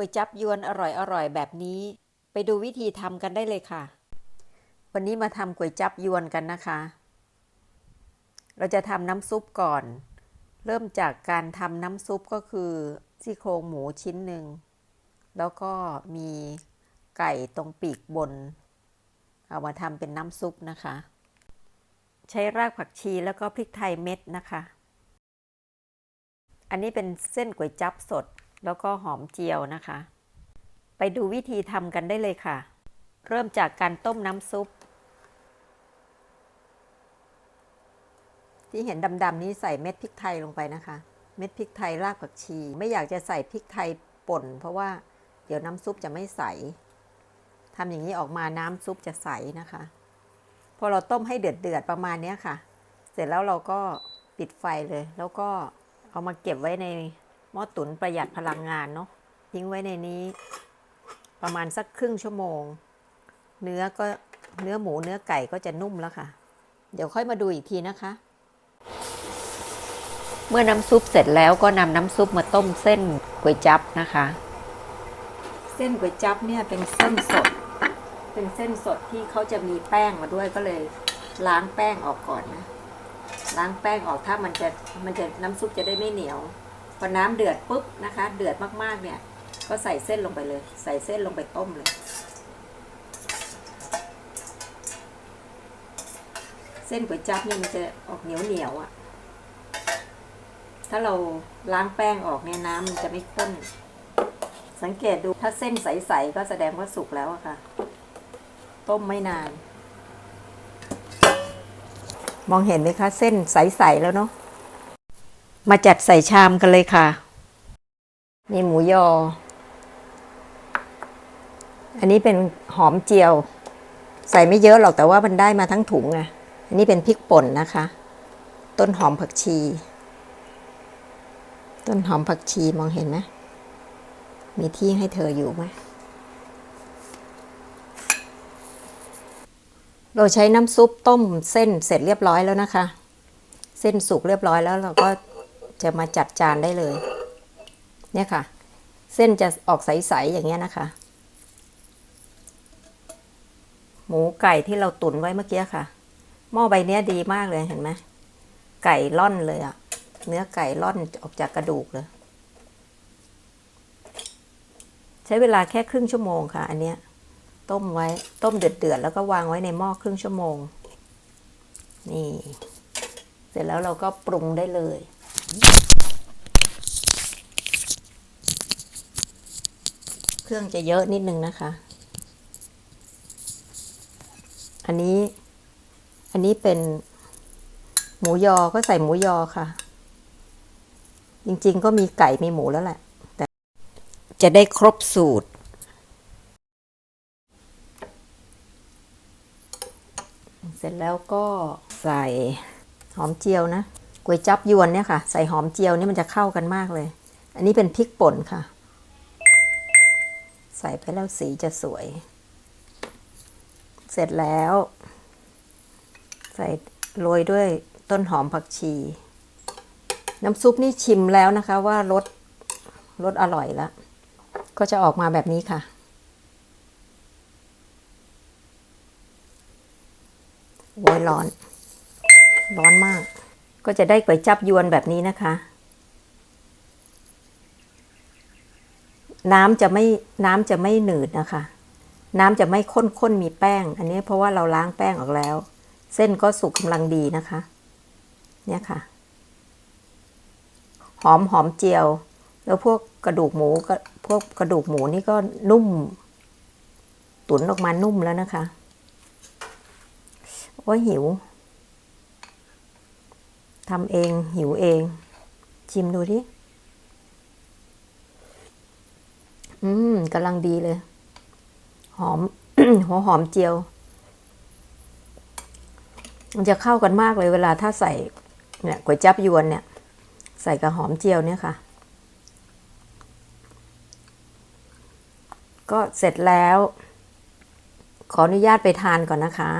ก๋วยจับยวนอร่อยๆ แบบนี้ ไปดูวิธีทำกันได้เลยค่ะ วันนี้มาทำก๋วยจับยวนกันนะคะ เราจะทำน้ำซุปก่อน เริ่มจากการทำน้ำซุปก็คือซี่โครงหมูชิ้นหนึ่ง แล้วก็มีไก่ตรงปีกบน เอามาทำเป็นน้ำซุปนะคะ ใช้รากผักชีแล้วก็พริกไทยเม็ดนะคะ อันนี้เป็นเส้นก๋วยจับสด แล้วก็หอมเจียวนะคะ ไปดูวิธีทำกันได้เลยค่ะ เริ่มจากการต้มน้ำซุป ที่เห็นดำๆนี้ใส่เม็ดพริกไทยลงไปนะคะ เม็ดพริกไทยรากผักชี ไม่อยากจะใส่พริกไทยป่น เพราะว่าเดี๋ยวน้ำซุปจะไม่ใสทำอย่างนี้ออกมาน้ำซุปจะใสนะคะ พอเราต้มให้เดือดเดือดๆประมาณนี้ค่ะ เสร็จแล้วเราก็ปิดไฟเลย แล้วก็เอามาเก็บไว้ใน หม้อตุ๋นประหยัดพลังงานเนาะทิ้งไว้ในนี้ ประมาณสักครึ่งชั่วโมง เนื้อก็เนื้อหมูเนื้อไก่ก็จะนุ่มแล้วค่ะ เดี๋ยวค่อยมาดูอีกทีนะคะ เมื่อน้ำซุปเสร็จแล้วก็นำน้ำซุปมาต้มเส้นก๋วยจั๊บนะคะ เส้นก๋วยจั๊บเนี่ยเป็นเส้นสด เป็นเส้นสดที่เขาจะมีแป้งมาด้วยก็เลย ล้างแป้งออกก่อนนะล้างแป้งออกถ้ามันจะมันจะน้ำซุปจะได้ไม่เหนียว พอน้ำเดือดปุ๊บนะคะ เดือดมากๆเนี่ย ก็ใส่เส้นลงไปเลย ใส่เส้นลงไปต้มเลย เส้นก๋วยจั๊บเนี่ยมันจะออกเหนียวเหนียวๆอะ่ะ ถ้าเราล้างแป้งออกเนี่ยน้ำมันจะไม่ข้น สังเกตดูถ้าเส้นใสๆก็แสดงว่าสุกแล้วอะค่ะ ต้มไม่นาน มองเห็นไหมคะ เส้นใสๆแล้วเนาะ มาจัดใส่ชามกันเลยค่ะ นี่หมูยอ อันนี้เป็นหอมเจียว ใส่ไม่เยอะหรอกแต่ว่ามันได้มาทั้งถุงไงอันนี้เป็นพริกป่นนะคะ ต้นหอมผักชี ต้นหอมผักชีมองเห็นไหมมีที่ให้เธออยู่ไหมเราใช้น้ำซุปต้มเส้นเสร็จเรียบร้อยแล้วนะคะ เส้นสุกเรียบร้อยแล้วเราก็ จะมาจัดจานได้เลย เนี่ยค่ะ เส้นจะออกใส ๆ อย่างเงี้ยนะคะ หมูไก่ที่เราตุ๋นไว้เมื่อกี้ค่ะ หม้อใบเนี้ยดีมากเลยเห็นไหมไก่ล่อนเลยอะเนื้อไก่ล่อนออกจากกระดูกเลย ใช้เวลาแค่ครึ่งชั่วโมงค่ะ อันเนี้ย ต้มไว้ต้มเดือดๆแล้วก็วางไว้ในหม้อครึ่งชั่วโมง นี่ เสร็จแล้วเราก็ปรุงได้เลย เครื่องจะเยอะนิดนึงนะคะ อันนี้ อันนี้เป็นหมูยอก็ใส่หมูยอค่ะ จริงๆก็มีไก่มีหมูแล้วแหละ แต่จะได้ครบสูตร เสร็จแล้วก็ใส่หอมเจียวนะ ก๋วยจับยวนเนี่ยค่ะ ใส่หอมเจียวนี่มันจะเข้ากันมากเลย อันนี้เป็นพริกป่นค่ะ ใส่ไปแล้วสีจะสวย เสร็จแล้ว ใส่โรยด้วยต้นหอมผักชี น้ำซุปนี่ชิมแล้วนะคะว่ารสรสอร่อยแล้ว ก็จะออกมาแบบนี้ค่ะโอ้ยร้อน ร้อนมาก ก็จะได้ก๋วยจับยวนแบบนี้นะคะ น้ำจะไม่น้ำจะไม่หนืดนะคะ น้ำจะไม่ข้นๆมีแป้ง อันนี้เพราะว่าเราล้างแป้งออกแล้ว เส้นก็สุกกำลังดีนะคะ เนี่ยค่ะ หอมหอมเจียว แล้วพวกกระดูกหมูก็พวกกระดูกหมูนี่ก็นุ่ม ตุ๋นออกมานุ่มแล้วนะคะ โอ้ยหิว ทำเองหิวเอง ชิมดูดิ อืมกำลังดีเลย หอมหัวหอมเจียว มันจะเข้ากันมากเลยเวลาถ้าใส่เนี่ยก๋วยจับยวนเนี่ย ใส่กับหอมเจียวเนี่ยค่ะ ก็เสร็จแล้ว ขออนุญาตไปทานก่อนนะคะ